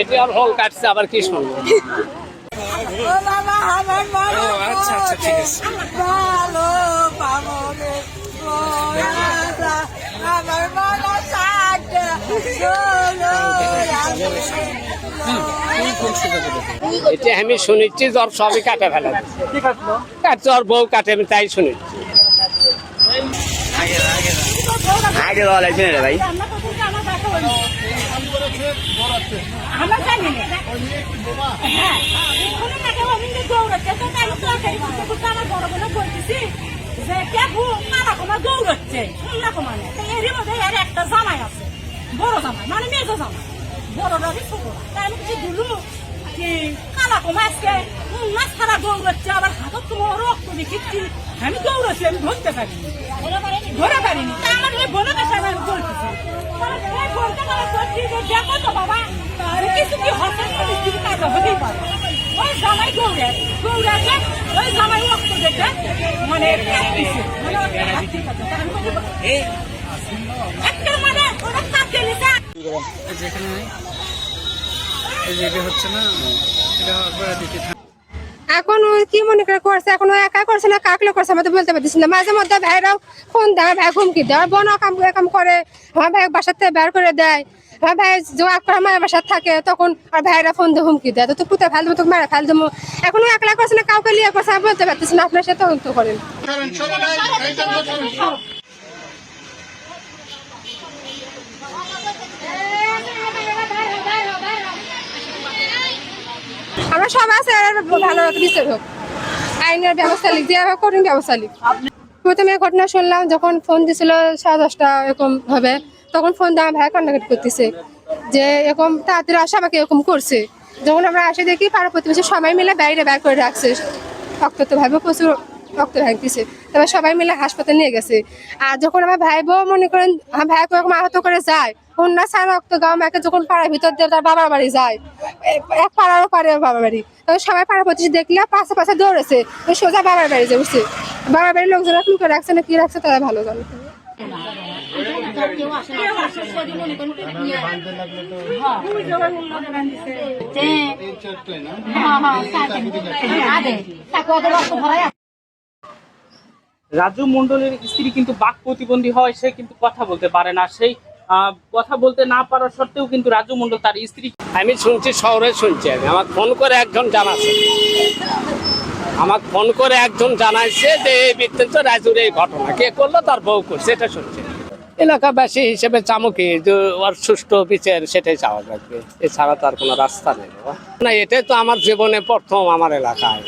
এটি আর হল কাটছে আবার কি শুনব? ও বাবা আমার মনে ও, আচ্ছা, আচ্ছা, ঠিক আছে। মনে এটা আমি শুনেছি জ্বর সবই কাটে ফেলে। কাটছে ওর বউ কাটে আমি তাই শুনেছি। আগে ভাই। আমরা জানি না। হ্যাঁ দৌড়াচ্ছে। তো আমি তো করতে করতে আমার বড় বড় বলতেছি যে কে ঘুম কারা কমা দৌড়াচ্ছে। শুনলা কমানে এরই মধ্যে এর একটা জামাই আছে। বড় জামাই মানে মেজো জামাই। বড় রাজি ছোট। তাই আমি কিছু দিলু কি কালা কমা আজকে মাছ খারা দৌড়াচ্ছে আবার হাতত তোমার রক্ত দেখিচ্ছি আমি দৌড়াচ্ছি আমি ধরতে পারিনি। ধরে পারিনি। তা আমার ওই বোনকে আমি বলতেছি। তাহলে এই বোনটা আমার বলছি যে দেখো তো বাবা যে কিছু কি হঠাৎ করে কিছু কাজ হতেই পারে। ওই জামাই দৌড়ে দৌড়াচ্ছে ওই জামাই রক্ত দেখে মানে মানে মানে এখন ও কি মনে করে করছে? এখন ও একা করছে না কাকলে করছে? আমাদের বলতে পারতেছি না। মাঝে মধ্যে ভাইরাও ফোন দেয় ভাই হুমকি দেয়। বোনও কাম কাম করে আমার ভাই বাসার থেকে বের করে দেয়। তখন আর ফোন দিয়ে হুমকি দেয়। এখন একলা করছে না, কাউকে বলতে পারতেছি না, আপনার সাথে আমরা সবাই আছে ভালো বিচার হোক। আইনের ব্যবস্থা লিখ, যেভাবে কঠিন ব্যবস্থা লিখ। প্রথমে ঘটনা শুনলাম, যখন ফোন দিছিল সাড়ে দশটা, এরকম হবে তখন ফোন দিয়ে আমার কান্নাকাটি করতেছে যে এরকম তাড়াতাড়ি আসে, আমাকে এরকম করছে। যখন আমরা আসে দেখি পাড়া প্রতিবেশী সবাই মিলে বাইরে বের করে রাখছে। রক্ত ভাবে প্রচুর রক্ত ভাঙতেছে। তারপর সবাই মিলে হাসপাতালে নিয়ে গেছে। আর যখন আমার ভাই বউ মনে করেন, আমার ভাই এরকম আহত করে যায়, অন্য সারা রক্ত গাও মাকে যখন পাড়ার ভিতর দিয়ে তার বাবার বাড়ি যায়, এক পাড়ারও পারে বাবার বাড়ি। তখন সবাই পাড়া প্রতিবেশী দেখলে পাশে পাশে দৌড়েছে, সোজা বাবার বাড়ি যে বাবার বাড়ির লোকজন লুকে রাখছে, না কি রাখছে, তারা ভালো জানে। রাজু মন্ডলের স্ত্রী কিন্তু বাক প্রতিবন্ধী হয়, সে কিন্তু কথা বলতে পারে না। সেই কথা বলতে না পারার সত্ত্বেও কিন্তু রাজু মন্ডল তার স্ত্রী আমি শুনছি, শহরে শুনছি আমি। আমার ফোন করে একজন জানাচ্ছে। আমার ফোন করে একজন জানাইছে যে এই বৃত্তান্ত রাজুর এই ঘটনা। কে করল? তার বউ করছে, এটা শুনছে। এলাকাবাসী হিসেবে চামুকি যে ওর সুষ্ঠু বিচার সেটাই চাওয়া লাগবে। এছাড়া তার কোনো রাস্তা নেই না, এটাই তো আমার জীবনে প্রথম আমার এলাকায়।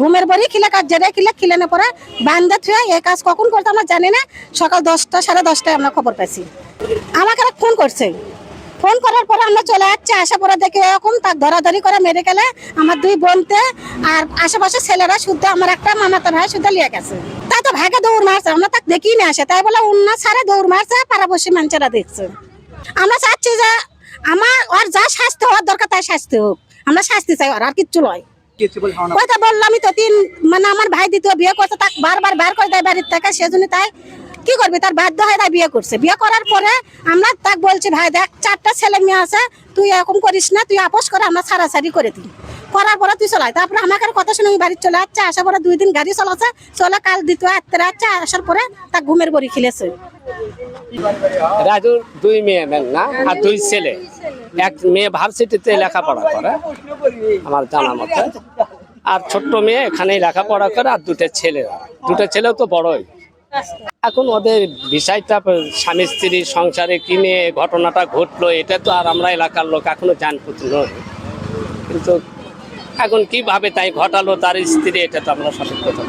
ঘুমের কাজ পরে থুয়ে কাজ কখন আমরা জানি না, সকাল দশটা, সাড়ে দশটায় আমরা খবর আমাকে ফোন করছে। ফোন করার পরে আমরা চলে দেখে তার ধরাধরি করে মেরে গেলে আমার দুই বোনতে আর আশেপাশে ছেলেরা শুদ্ধ, আমার একটা মামাতো ভাই শুদ্ধ লিয়ে গেছে। তা তো ভাগে দৌড় মারছে আমরা তাকে দেখি না আসে। তাই বলে অন্য সারে দৌড় মারছে মানুষেরা দেখছে। আমরা চাচ্ছি যে আমার ওর যা শাস্তি হওয়ার দরকার তাই শাস্তি হোক। আমরা শাস্তি চাই ওর আর কিচ্ছু নয়। কথা বললামই তো তিন মানে আমার ভাই দ্বিতীয় বিয়ে করছে তাকে বারবার বার করে দেয় বাড়ির থেকে সেজন্য তাই। কি করবি? তার বাধ্য হয়ে তাই বিয়ে করছে। বিয়ে করার পরে আমরা তাকে বলছি ভাই দেখ চারটা ছেলে মেয়ে আছে তুই এরকম করিস না তুই আপোষ করে আমরা ছাড়াছাড়ি করে দিই। করার পরে তুই চলাই। তারপরে আমাকে আর কথা শুনে আমি বাড়ি চলে যাচ্ছে আসার পরে দুই দিন গাড়ি চলাছে। চলে কাল দ্বিতীয় আত্মীয় যাচ্ছে আসার পরে তার ঘুমের বড়ি খেলেছে। রাজুর দুই মেয়ে না আর দুই ছেলে। এক মেয়ে ভার্সিটিতে লেখাপড়া করে আমার জানা মতে। আর ছোট্ট মেয়ে এখানেই লেখাপড়া করে আর দুটো ছেলে। দুটো ছেলেও তো বড়ই। এখন ওদের বিষয়টা স্বামী স্ত্রী সংসারে কি নিয়ে ঘটনাটা ঘটলো এটা তো আর আমরা এলাকার লোক এখনও জানপুত নই কিন্তু এখন কীভাবে তাই ঘটালো তার স্ত্রী এটা তো আমরা সঠিক কথা।